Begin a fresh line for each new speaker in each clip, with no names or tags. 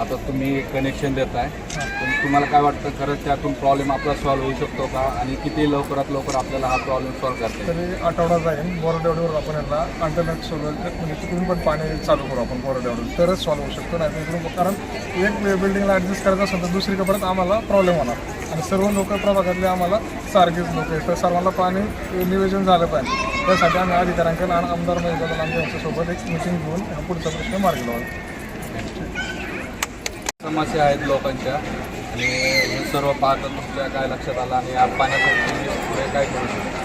आता तुम्ही कनेक्शन देताय. पण तुम्हाला काय वाटतं खरंच त्यातून प्रॉब्लेम आपला सॉल्व्ह होऊ शकतो का? आणि किती लवकरात लवकर आपल्याला हा प्रॉब्लेम सॉल्व्ह करता
तरी आठवडा जाईल. बोरडेवडीवर आपण यांना अंटरनेट सोडवलं म्हणजे तिकडून पण पाणी चालू करू आपण बोरडेवडून तरच सॉल्व्ह होऊ शकतो नाही इकडून कारण एक बिल्डिंगला ॲडजस्ट करायचं असेल तर दुसरीकडे परत आम्हाला प्रॉब्लेम होणार. आणि सर्व लोक प्रभागातले आम्हाला सारखेच लोक आहेत. तर सर्वांना पाणी नियोजन झालं पाहिजे. त्यासाठी आम्ही अधिकाऱ्यांकडे आणि आमदार महिला आम्ही यांच्यासोबत एक मिटिंग घेऊन हा पुढचा प्रश्न मार्गी लावू.
समस्या आहेत लोकांच्या. आणि हे सर्व पाहता तुमच्या काय लक्षात आलं आणि या पाण्यासाठी पुढे काय करू शकतो?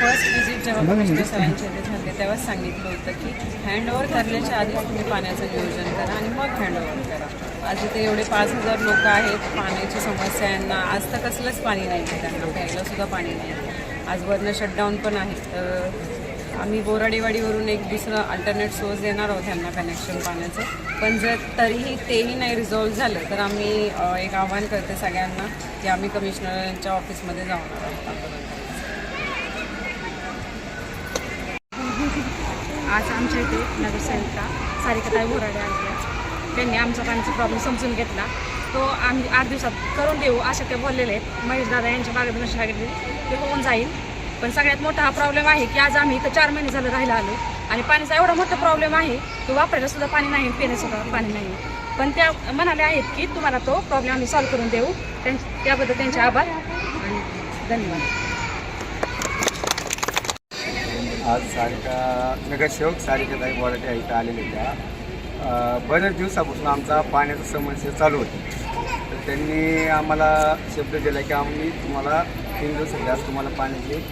फर्स्ट विजिट जेव्हा कमिशनर सरांच्या इथे झाले तेव्हाच सांगितलं होतं की हँडओव्हर करण्याच्या आधी तुम्ही पाण्याचं नियोजन करा आणि मग हँडओव्हर करा. आज इथे एवढे पाच हजार लोक आहेत पाण्याची समस्या यांना. आज तर कसलंच पाणी नाही आहे त्यांना प्यायला सुद्धा पाणी नाही आज वरनं शटडाऊन पण आहे. तर आम्ही बोराडेवाडीवरून एक दुसरं अल्टरनेट सोर्स देणार आहोत त्यांना कनेक्शन पाण्याचं. पण जर तरीही तेही नाही रिझॉल्व्ह झालं तर आम्ही एक आव्हान करते सगळ्यांना की आम्ही कमिशनरांच्या ऑफिसमध्ये जाऊन आहोत
आज आमच्या इथे नगरसेविका सारिकाताई बोराडे आल्या त्यांनी आमचा पाण्याचा प्रॉब्लेम समजून घेतला. तो आम्ही आठ दिवसात करून देऊ असे ते बोललेले आहेत. महेश दादा यांच्या मार्गदर्शनाखाली ते होऊन जाईल. पण सगळ्यात मोठा हा प्रॉब्लेम आहे की आज आम्ही इथं चार महिने झालं राहायला आलो. आणि पाण्याचा एवढा मोठा प्रॉब्लेम आहे की वापरायला सुद्धा पाणी नाही पिण्याचं पाणी नाही. पण त्या म्हणाले आहेत की तुम्हाला तो प्रॉब्लेम आम्ही सॉल्व्ह करून देऊ. त्यां त्याबद्दल त्यांचे आभार आणि धन्यवाद.
आज सारिका नगरसेवक सारिकाताई बोराटे या इथं आलेले त्या बऱ्याच दिवसापासून आमचा पाण्याचा समस्या चालू होती. तर त्यांनी आम्हाला शब्द दिला की आम्ही तुम्हाला तीन दिवस आज तुम्हाला पाण्याची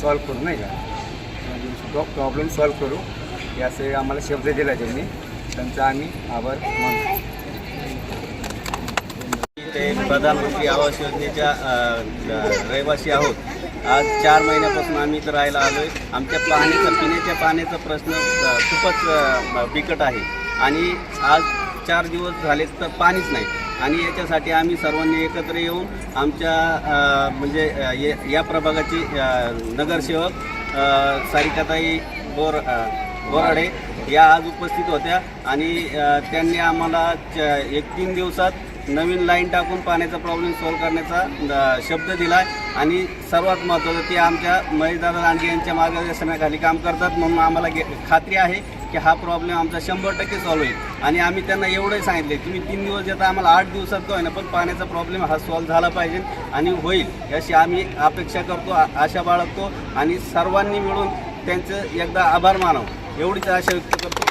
सॉल्व करू नाही का? प्रॉब्लेम सॉल्व करू. यासाठी आम्हाला शब्द दिला त्यांनी त्यांचा आम्ही आभार मानतो.
ते प्रधानमंत्री आवास योजनेच्या रहिवासी आहोत. आज चार महिन्यापासून आम्ही इथं राहायला आलो आहे आमच्या पाण्याचा पिण्याच्या पाण्याचा प्रश्न खूपच बिकट आहे. आणि आज चार दिवस झाले तर पाणीच नाही. आणि याच्यासाठी आम्ही सर्वांनी एकत्र येऊन आमच्या म्हणजे ये- या प्रभागाची नगरसेवक सारिकाताई बोर बोराडे या आज उपस्थित होत्या. आणि त्यांनी आम्हाला च- एक तीन दिवसात नवीन लाईन टाकून पाण्याचा प्रॉब्लेम सॉल्व्ह करण्याचा शब्द दिला. आणि सर्वात महत्त्वाचं ते आमच्या महेशदादा लांडगे यांच्या मार्गदर्शनाखाली काम करतात म्हणून आम्हाला गे खात्री आहे. की हा प्रॉब्लेम आमचा शंभर टक्के सॉल्व्ह होईल. आणि आम्ही त्यांना एवढंही सांगितले तुम्ही तीन दिवस देता आम्हाला आठ दिवसात का होईना पण पाण्याचा प्रॉब्लेम हा सॉल्व्ह झाला पाहिजे आणि होईल. अशी आम्ही अपेक्षा करतो आशा बाळगतो आणि सर्वांनी मिळून त्यांचं एकदा आभार मानव. एवढीच आशा व्यक्त करतो.